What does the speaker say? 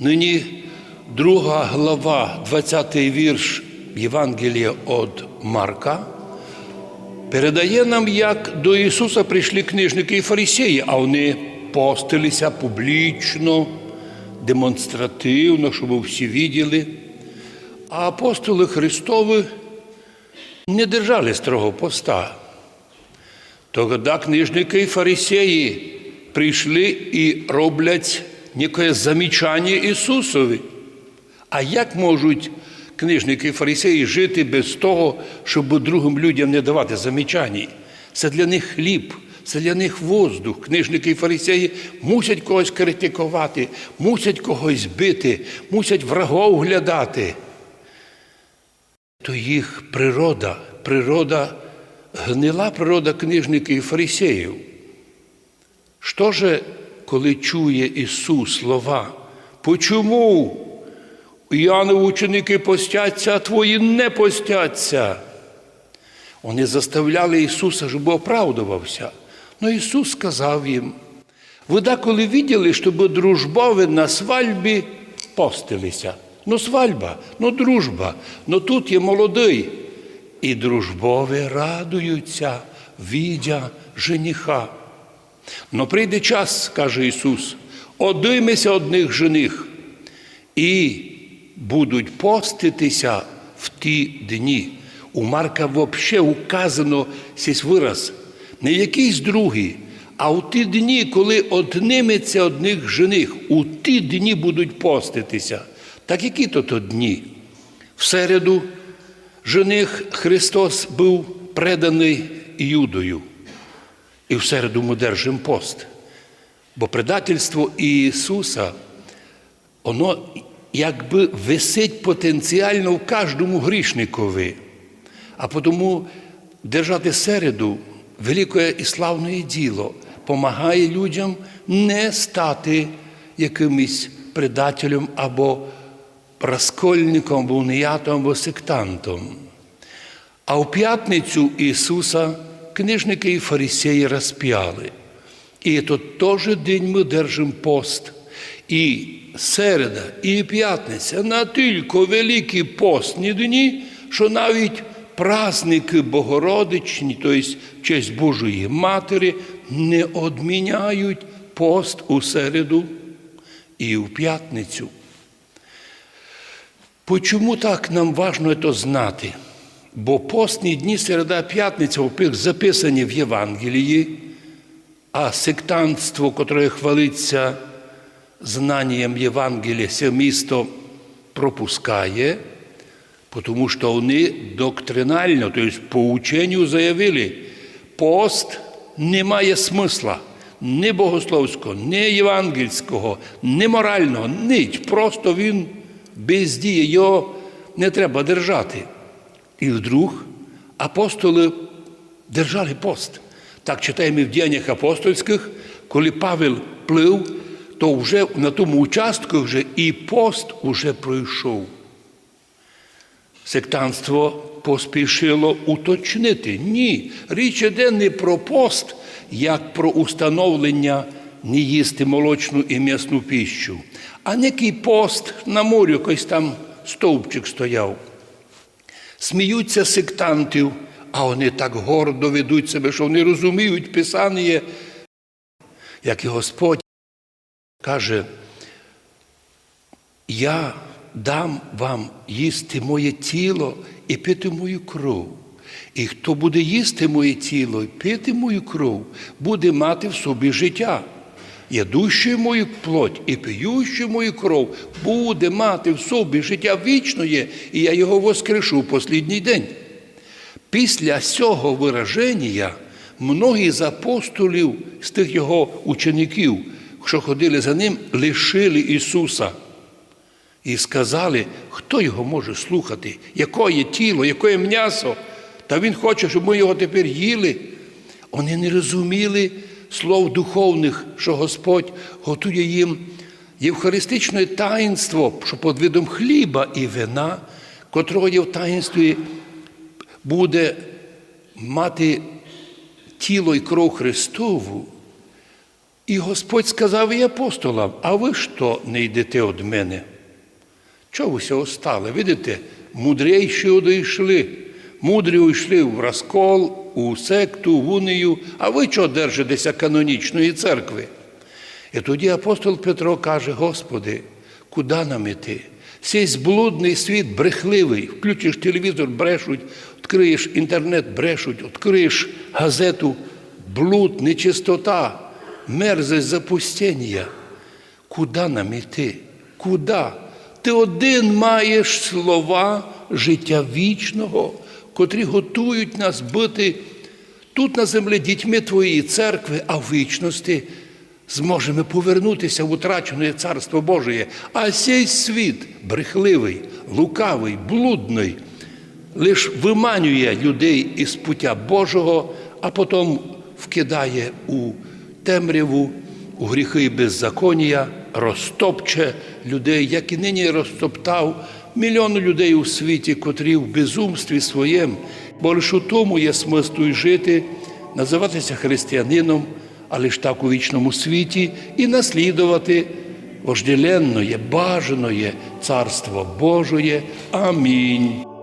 Нині друга глава, 20 вірш Євангелія від Марка передає нам, як до Ісуса прийшли книжники і фарисеї, а вони постилися публічно, демонстративно, щоб всі виділи. А апостоли Христові не держали строго поста. Тоді книжники і фарисеї прийшли і роблять некое замічання Ісусові. А як можуть книжники і фарисеї жити без того, щоб другим людям не давати замічань? Це для них хліб, це для них воздух. Книжники і фарисеї мусять когось критикувати, мусять когось бити, мусять врагов глядати. То їх природа, природа, гнила природа книжників і фарисеїв. Що же, коли чує Ісус слова? Почому Іоаннові ученики постяться, а твої не постяться? Вони заставляли Ісуса, щоб оправдувався. Но Ісус сказав їм, ви деколи виділи, щоб дружбови на свальбі постилися. Ну, свальба, ну дружба, ну тут є молодий. І дружбови радуються, відя жениха. Но прийде час, каже Ісус, одимися одних жених, і будуть поститися в ті дні. У Марка взагалі указано цей вираз, не якийсь другий, а у ті дні, коли одниметься одних жених, у ті дні будуть поститися. Так які то то дні? В середу жених Христос був преданий Юдою. І в середу ми держимо пост. Бо предательство Ісуса, воно якби висить потенціально в кожному грішникові. А тому держати середу велике і славне діло помагає людям не стати якимось предателем або розкольником, або уніятом, або сектантом. А в п'ятницю Ісуса книжники і фарисеї розп'яли. І це теж день ми держимо пост. І середа, і п'ятниця на тільки великі постні дні, що навіть праздники Богородичні, тобто честь Божої Матері, не одміняють пост у середу і в п'ятницю. Почому так нам важно це знати? Бо постні дні середа п'ятниця записані в Євангелії, а сектантство, котре хвалиться знанням Євангелія, це місто пропускає, тому що вони доктринально, тобто по ученню заявили, пост не має смисла ні богословського, ні євангельського, ні морального, нить. Просто він бездіє, його не треба держати. І вдруг апостоли держали пост. Так читаємо в діяннях апостольських, коли Павел плив, то вже на тому участку вже і пост уже пройшов. Сектанство поспішило уточнити. Ні, річ іде не про пост, як про установлення не їсти молочну і м'ясну піщу, а некий пост на морі, якийсь там стовпчик стояв. Сміються сектантів, а вони так гордо ведуть себе, що вони розуміють Писання, як і Господь каже, я дам вам їсти моє тіло і пити мою кров. І хто буде їсти моє тіло і пити мою кров, буде мати в собі життя. Ядущий мою плоть і п'ющий мою кров буде мати в собі життя вічне, і я його воскрешу в послідній день. Після цього вираження многі з апостолів, з тих його учеників, що ходили за ним, лишили Ісуса і сказали, хто його може слухати, якое тіло, яке м'ясо, та Він хоче, щоб ми його тепер їли. Вони не розуміли слов духовних, що Господь готує їм євхаристичне таїнство, що під видом хліба і вина, котрого є в таїнстві буде мати тіло і кров Христову, І Господь сказав і апостолам, а ви що не йдете від мене? Чого ви все остали? Видите, мудрейші одійшли. Мудрі уйшли в розкол, у секту, в унію, а ви чого держитеся канонічної церкви? І тоді апостол Петро каже: Господи, куди нам іти? Цей зблудний світ брехливий. Включиш телевізор, брешуть, відкриєш інтернет, брешуть, відкриєш газету, блуд, нечистота, мерзость запустіння. Куди нам іти? Куди? Ти один маєш слова життя вічного, котрі готують нас бути тут на землі дітьми Твоєї церкви, а в вічності зможемо повернутися в утрачене Царство Божє. А цей світ брехливий, лукавий, блудний, лиш виманює людей із пуття Божого, а потім вкидає у темряву, у гріхи і беззаконня, розтопче людей, як і нині розтоптав мільйони людей у світі, котрі в безумстві своєм, бо лише у тому є смисл й жити, називатися християнином, але ж так у вічному світі, і наслідувати вожделенноє, бажаноє Царство Божоє. Амінь.